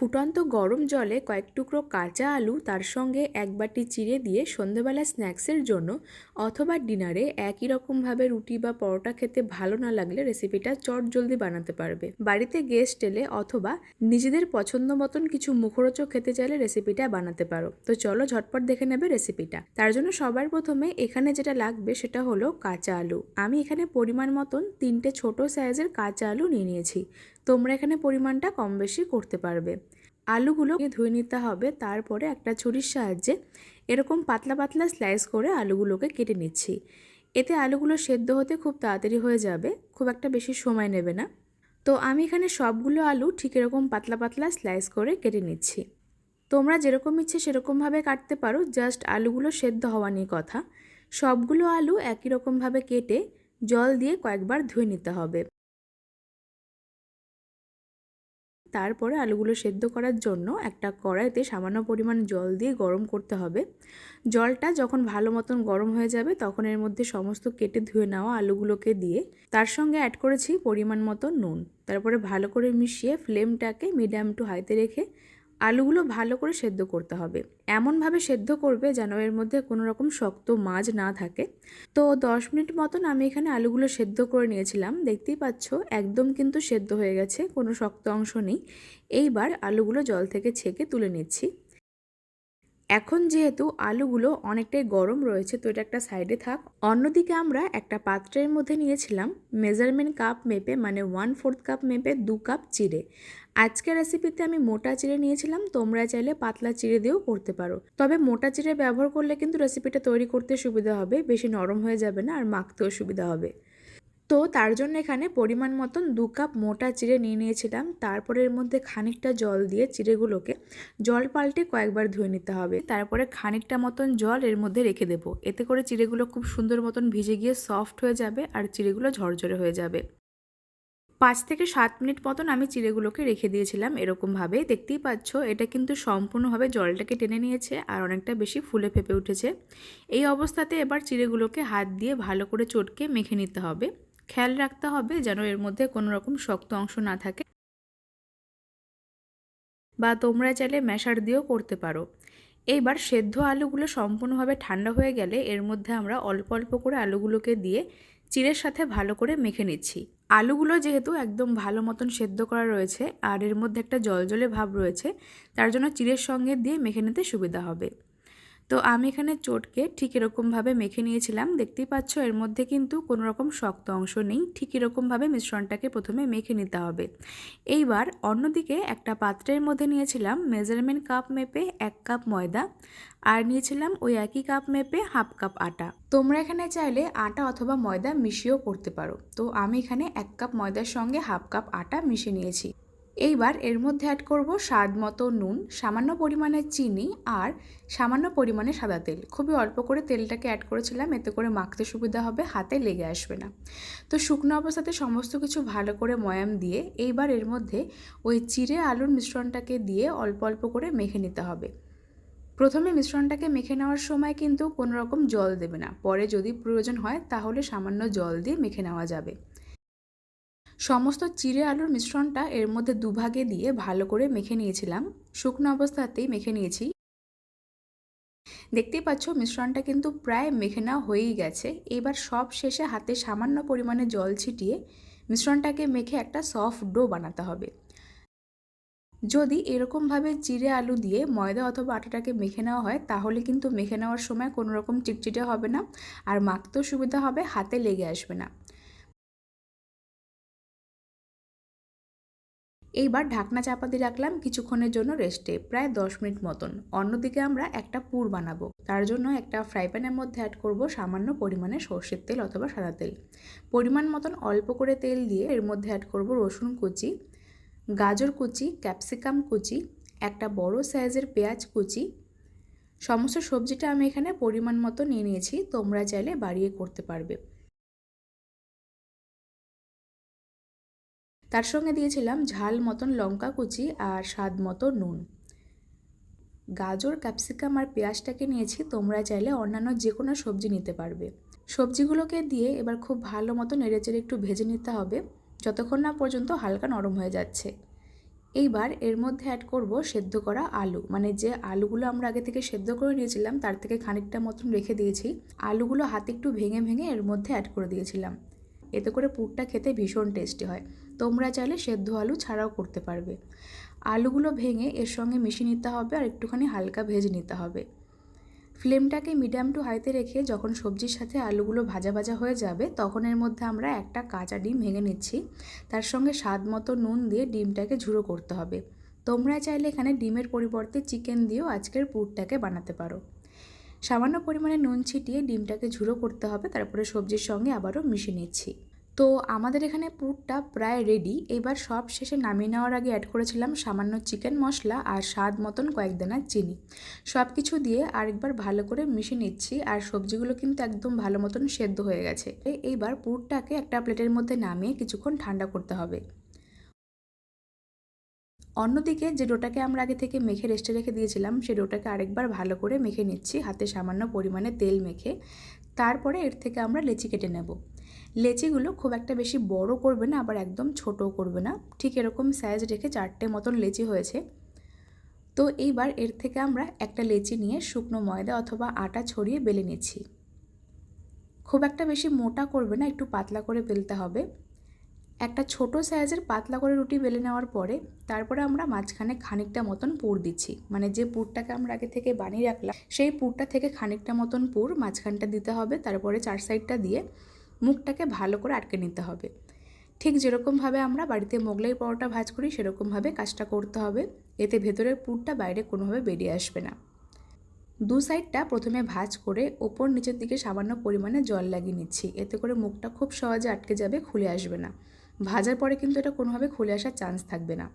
ফুটন্ত গরম জলে কয়েক টুকরো কাঁচা আলু তার সঙ্গে এক বাটি চিড়ে দিয়ে সন্ধেবেলা স্ন্যাক্সের জন্য অথবা ডিনারে একই রকমভাবে রুটি বা পরোটা খেতে ভালো না লাগলে রেসিপিটা চট জলদি বানাতে পারবে। বাড়িতে গেস্ট এলে অথবা নিজেদের পছন্দ মতন কিছু মুখরোচক খেতে চাইলে রেসিপিটা বানাতে পারো। তো চলো ঝটপট দেখে নেবে রেসিপিটা। তার জন্য সবার প্রথমে এখানে যেটা লাগবে সেটা হলো কাঁচা আলু। আমি এখানে পরিমাণ মতন তিনটে ছোট সাইজের কাঁচা আলু নিয়ে নিয়েছি। তোমরা এখানে পরিমাণটা কম বেশি করতে পারবে। আলুগুলো ধুয়ে নিতে হবে, তারপরে একটা ছুরির সাহায্যে এরকম পাতলা পাতলা স্লাইস করে আলুগুলোকে কেটে নিচ্ছি। এতে আলুগুলো সেদ্ধ হতে খুব তাড়াতাড়ি হয়ে যাবে, খুব একটা বেশি সময় নেবে না। তো আমি এখানে সবগুলো আলু ঠিক এরকম পাতলা পাতলা স্লাইস করে কেটে নিচ্ছি। তোমরা যেরকম ইচ্ছে সেরকমভাবে কাটতে পারো, জাস্ট আলুগুলো সেদ্ধ হওয়া নিয়ে কথা। সবগুলো আলু একই রকমভাবে কেটে জল দিয়ে কয়েকবার ধুয়ে নিতে হবে। তারপরে আলুগুলো সেদ্ধ করার জন্য একটা কড়াইতে সামান্য পরিমাণ জল দিয়ে গরম করতে হবে। জলটা যখন ভালো মতন গরম হয়ে যাবে তখন এর মধ্যে সমস্ত কেটে ধুয়ে নেওয়া আলুগুলোকে দিয়ে তার সঙ্গে অ্যাড করেছি পরিমাণ মতো নুন। তারপরে ভালো করে মিশিয়ে ফ্লেমটাকে মিডিয়াম টু হাইতে রেখে আলুগুলো ভালো করে সেদ্ধ করতে হবে। এমনভাবে সেদ্ধ করবে যেন এর মধ্যে কোনো রকম শক্ত মাছ না থাকে। তো দশ মিনিট মতন আমি এখানে আলুগুলো সেদ্ধ করে নিয়েছিলাম। দেখতেই পাচ্ছ, একদম কিন্তু সেদ্ধ হয়ে গেছে, কোনো শক্ত অংশ নেই। এইবার আলুগুলো জল থেকে ছেঁকে তুলে নিচ্ছি। এখন যেহেতু আলুগুলো অনেকটাই গরম রয়েছে, তো এটা একটা সাইডে থাক। অন্যদিকে আমরা একটা পাত্রের মধ্যে নিয়েছিলাম মেজারমেন্ট কাপ মেপে মানে ওয়ান ফোর্থ কাপ মেপে দু কাপ চিড়ে। আজকের রেসিপিতে আমি মোটা চিড়ে নিয়েছিলাম, তোমরা চাইলে পাতলা চিড়ে দিয়েও করতে পারো। তবে মোটা চিড়ে ব্যবহার করলে কিন্তু রেসিপিটা তৈরি করতে সুবিধা হবে, বেশি নরম হয়ে যাবে না আর মাখতেও সুবিধা হবে। তো তার জন্য এখানে পরিমাণ মতন দু কাপ মোটা চিড়ে নিয়ে নিয়েছিলাম, তারপরে এর মধ্যে খানিকটা জল দিয়ে চিড়েগুলোকে জল পাল্টে কয়েকবার ধুয়ে নিতে হবে। তারপরে খানিকটা মতন জল এর মধ্যে রেখে দেবো, এতে করে চিড়েগুলো খুব সুন্দর মতন ভিজে গিয়ে সফট হয়ে যাবে আর চিড়েগুলো ঝরঝরে হয়ে যাবে। পাঁচ থেকে সাত মিনিট মতন আমি চিড়েগুলোকে রেখে দিয়েছিলাম এরকমভাবে। দেখতেই পাচ্ছ, এটা কিন্তু সম্পূর্ণভাবে জলটাকে টেনে নিয়েছে আর অনেকটা বেশি ফুলে ফেপে উঠেছে। এই অবস্থাতে এবার চিড়েগুলোকে হাত দিয়ে ভালো করে চটকে মেখে নিতে হবে। খেয়াল রাখতে হবে যেন এর মধ্যে কোনো রকম শক্ত অংশ না থাকে বা তোমরা চাইলে ম্যাশার দিয়েও করতে পারো। এইবার সেদ্ধ আলুগুলো সম্পূর্ণভাবে ঠান্ডা হয়ে গেলে এর মধ্যে আমরা অল্প অল্প করে আলুগুলোকে দিয়ে চিড়ের সাথে ভালো করে মেখে নিচ্ছি। আলুগুলো যেহেতু একদম ভালো মতন সেদ্ধ করা রয়েছে, আর এর মধ্যে একটা জলজলে ভাব রয়েছে, তার জন্য চিড়ের সঙ্গে দিয়ে মেখে নিতে সুবিধা হবে। তো আমি এখানে চটকে ঠিক এরকমভাবে মেখে নিয়েছিলাম। দেখতেই পাচ্ছ, এর মধ্যে কিন্তু কোনো রকম শক্ত অংশ নেই। ঠিক এরকমভাবে মিশ্রণটাকে প্রথমে মেখে নিতে হবে। এইবার অন্যদিকে একটা পাত্রের মধ্যে নিয়েছিলাম মেজারমেন্ট কাপ মেপে এক কাপ ময়দা আর নিয়েছিলাম ওই একই কাপ মেপে হাফ কাপ আটা। তোমরা এখানে চাইলে আটা অথবা ময়দা মিশিয়েও করতে পারো। তো আমি এখানে এক কাপ ময়দার সঙ্গে হাফ কাপ আটা মিশিয়ে নিয়েছি। এইবার এর মধ্যে অ্যাড করব স্বাদ মতো নুন, সামান্য পরিমাণে চিনি আর সামান্য পরিমাণে সাদা তেল। খুবই অল্প করে তেলটাকে অ্যাড করেছিলাম, এতে করে মাখতে সুবিধা হবে, হাতে লেগে আসবে না। তো শুকনো অবস্থাতে সমস্ত কিছু ভালো করে ময়াম দিয়ে এইবার এর মধ্যে ওই চিড়ে আলুর মিশ্রণটাকে দিয়ে অল্প অল্প করে মেখে নিতে হবে। প্রথমে মিশ্রণটাকে মেখে নেওয়ার সময় কিন্তু কোনো রকম জল দেবে না। পরে যদি প্রয়োজন হয় তাহলে সামান্য জল দিয়ে মেখে নেওয়া যাবে। সমস্ত চিড়ে আলুর মিশ্রণটা এর মধ্যে দুভাগে দিয়ে ভালো করে মেখে নিয়েছিলাম। শুকনো অবস্থাতেই মেখে নিয়েছি। দেখতেই পাচ্ছ, মিশ্রণটা কিন্তু প্রায় মেখে নেওয়া হয়েই গেছে। এবার সব শেষে হাতে সামান্য পরিমাণে জল ছিটিয়ে মিশ্রণটাকে মেখে একটা সফট ডো বানাতে হবে। যদি এরকমভাবে চিড়ে আলু দিয়ে ময়দা অথবা আটাটাকে মেখে নেওয়া হয়, তাহলে কিন্তু মেখে নেওয়ার সময় কোনো রকম চিটচিটে হবে না। আর মাখতেও সুবিধা হবে, হাতে লেগে আসবে না। এইবার ঢাকনা চাপা দিয়ে রাখলাম কিছুক্ষণের জন্য রেস্টে, প্রায় দশ মিনিট মতন। অন্যদিকে আমরা একটা পুর বানাবো। তার জন্য একটা ফ্রাই প্যানের মধ্যে অ্যাড করব সামান্য পরিমাণে সর্ষের তেল অথবা সাদা তেল। পরিমাণ মতন অল্প করে তেল দিয়ে এর মধ্যে অ্যাড করব রসুন কুচি, গাজর কুচি ক্যাপসিকাম কুচি, একটা বড় সাইজের পেঁয়াজ কুচি। সমস্ত সবজিটা আমি এখানে পরিমাণ মতো নিয়ে নিয়েছি, তোমরা চাইলে বাড়িয়ে করতে পারবে। তার সঙ্গে দিয়েছিলাম ঝাল মতন লঙ্কা কুচি আর স্বাদ মতো নুন। গাজর, ক্যাপসিকাম আর পেঁয়াজটাকে নিয়েছি, তোমরা চাইলে অন্যান্য যে কোনো সবজি নিতে পারবে। সবজিগুলোকে দিয়ে এবার খুব ভালো মতো নেড়েচেড়ে একটু ভেজে নিতে হবে, যতক্ষণ না পর্যন্ত হালকা নরম হয়ে যাচ্ছে। এইবার এর মধ্যে অ্যাড করব সেদ্ধ করা আলু মানে যে আলুগুলো আমরা আগে থেকে সেদ্ধ করে নিয়েছিলাম, তার থেকে খানিকটা মতন রেখে দিয়েছি। আলুগুলো হাতে একটু ভেঙে ভেঙে এর মধ্যে অ্যাড করে দিয়েছিলাম। এতে করে পুরটা খেতে ভীষণ টেস্টি হয়। তোমরা চাইলে সেদ্ধ আলু ছাড়াও করতে পারবে। আলুগুলো ভেঙে এর সঙ্গে মিশিয়ে নিতে হবে আর একটুখানি হালকা ভেজে নিতে হবে। ফ্লেমটাকে মিডিয়াম টু হাইতে রেখে যখন সবজির সাথে আলুগুলো ভাজা ভাজা হয়ে যাবে, তখন এর মধ্যে আমরা একটা কাঁচা ডিম ভেঙে নিচ্ছি। তার সঙ্গে স্বাদ মতো নুন দিয়ে ডিমটাকে ঝুড়ো করতে হবে। তোমরা চাইলে এখানে ডিমের পরিবর্তে চিকেন দিয়েও আজকের পুরটাকে বানাতে পারো। সামান্য পরিমাণে নুন ছিটিয়ে ডিমটাকে ঝুড়ো করতে হবে, তারপরে সবজির সঙ্গে আবারও মিশিয়ে নিচ্ছি। তো আমাদের এখানে পুরটা প্রায় রেডি এবার সব শেষে নামিয়ে নেওয়ার আগে অ্যাড করেছিলাম সামান্য চিকেন মশলা আর স্বাদ মতন কয়েক দানা চিনি। সব কিছু দিয়ে আরেকবার ভালো করে মিশিয়ে নিচ্ছি আর সবজিগুলো কিন্তু একদম ভালো মতন সেদ্ধ হয়ে গেছে। এইবার পুরটাকে একটা প্লেটের মধ্যে নামিয়ে কিছুক্ষণ ঠান্ডা করতে হবে। অন্যদিকে যে ডোটাকে আমরা আগে থেকে মেখে রেস্টে রেখে দিয়েছিলাম সেই ডোটাকে আরেকবার ভালো করে মেখে নিচ্ছি, হাতে সামান্য পরিমাণে তেল মেখে। তারপরে এর থেকে আমরা লেচি কেটে নেব। লেচিগুলো খুব একটা বেশি বড় করবে না, আবার একদম ছোটও করবে না। ঠিক এরকম সাইজ রেখে চারটে মতন লেচি হয়েছে। তো এইবার এর থেকে আমরা একটা লেচি নিয়ে শুকনো ময়দা অথবা আটা ছড়িয়ে বেলে নিচ্ছি। খুব একটা বেশি মোটা করবে না, একটু পাতলা করে বেলতে হবে। একটা ছোট সাইজের পাতলা করে রুটি বেলে নেওয়ার পরে তারপরে আমরা মাঝখানে খানিকটা মতন পুর দিচ্ছি। মানে যে পুরটাকে আমরা আগে থেকে বানিয়ে রাখলাম, সেই পুরটা থেকে খানিকটা মতন পুর মাঝখানটা দিতে হবে, তারপরে চার সাইডটা দিয়ে মুখটাকে ভালো করে আটকে নিতে হবে। ঠিক যেরকমভাবে আমরা বাড়িতে মোগলাই পরোটা ভাজ করি, সেরকমভাবে কাজটা করতে হবে। এতে ভেতরের পুরটা বাইরে কোনোভাবে বেরিয়ে আসবে না। দু সাইডটা প্রথমে ভাজ করে ওপর নিচের দিকে সামান্য পরিমাণে জল লাগিয়ে নিচ্ছি। এতে করে মুখটা খুব সহজে আটকে যাবে, খুলে আসবে না। ভাজার পরে কিন্তু এটা কোনোভাবে খুলে আসার চান্স থাকবে না।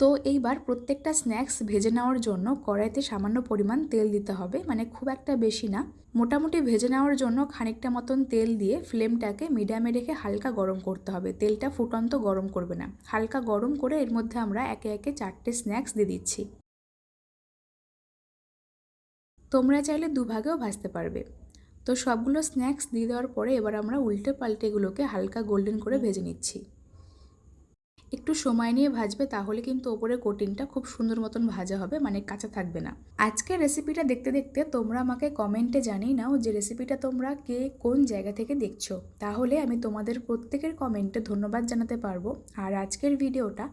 তো এইবার প্রত্যেকটা স্ন্যাক্স ভেজে নেওয়ার জন্য কড়াইতে সামান্য পরিমাণ তেল দিতে হবে মানে খুব একটা বেশি না। মোটামুটি ভেজে নেওয়ার জন্য খানিকটা মতন তেল দিয়ে ফ্লেমটাকে মিডিয়ামে রেখে হালকা গরম করতে হবে। তেলটা ফুটন্ত গরম করবে না। হালকা গরম করে এর মধ্যে আমরা একে একে চারটে স্ন্যাক্স দিয়ে দিচ্ছি। তোমরা চাইলে দুভাগেও ভাজতে পারবে। তো সবগুলো স্ন্যাক্স দিয়ে দেওয়ার পরে এবার আমরা উল্টে পাল্টে এগুলোকে হালকা গোল্ডেন করে ভেজে নিচ্ছি। একটু সময় নিয়ে ভাজবে তাহলে কিন্তু ওপরে কোটিংটা খুব সুন্দর মতন ভাজা হবে মানে কাঁচা থাকবে না। আজকের রেসিপিটা দেখতে দেখতে তোমরা আমাকে কমেন্টে জানিয়ে নাও যে রেসিপিটা তোমরা কে কোন জায়গা থেকে দেখছ। তাহলে আমি তোমাদের প্রত্যেকের কমেন্টে ধন্যবাদ জানাতে পারব। আর আজকের ভিডিওটা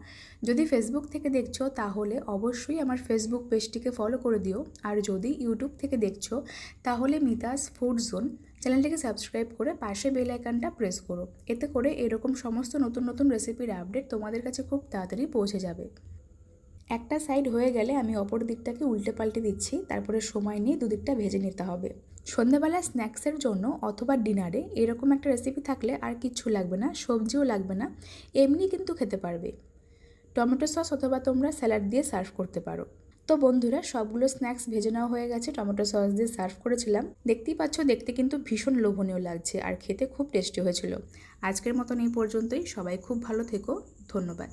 যদি ফেসবুক থেকে দেখছ, তাহলে অবশ্যই আমার ফেসবুক পেজটিকে ফলো করে দিও। আর যদি ইউটিউব থেকে দেখছ, তাহলে মিতাস ফুড জোন চ্যানেলটিকে সাবস্ক্রাইব করে পাশে বেল আইকনটা প্রেস করো। এতে করে এরকম সমস্ত নতুন নতুন রেসিপির আপডেট তোমাদের কাছে খুব তাড়াতাড়ি পৌঁছে যাবে। একটা সাইড হয়ে গেলে আমি অপর দিকটাকে উল্টে পাল্টে দিচ্ছি, তারপরে সময় নিয়ে দুদিকটা ভেজে নিতে হবে। সন্ধ্যাবেলা স্ন্যাক্সের জন্য অথবা ডিনারে এরকম একটা রেসিপি থাকলে আর কিচ্ছু লাগবে না, সবজিও লাগবে না, এমনি কিন্তু খেতে পারবে। টমেটো সস অথবা তোমরা স্যালাড দিয়ে সার্ভ করতে পারো। তো বন্ধুরা, সবগুলো স্ন্যাক্স ভেজে নেওয়া হয়ে গেছে। টমেটো সস দিয়ে সার্ভ করেছিলাম। দেখতেই পাচ্ছ, দেখতে কিন্তু ভীষণ লোভনীয় লাগছে আর খেতে খুব টেস্টি হয়েছিল। আজকের মতন এই পর্যন্তই। সবাই খুব ভালো থেকো। ধন্যবাদ।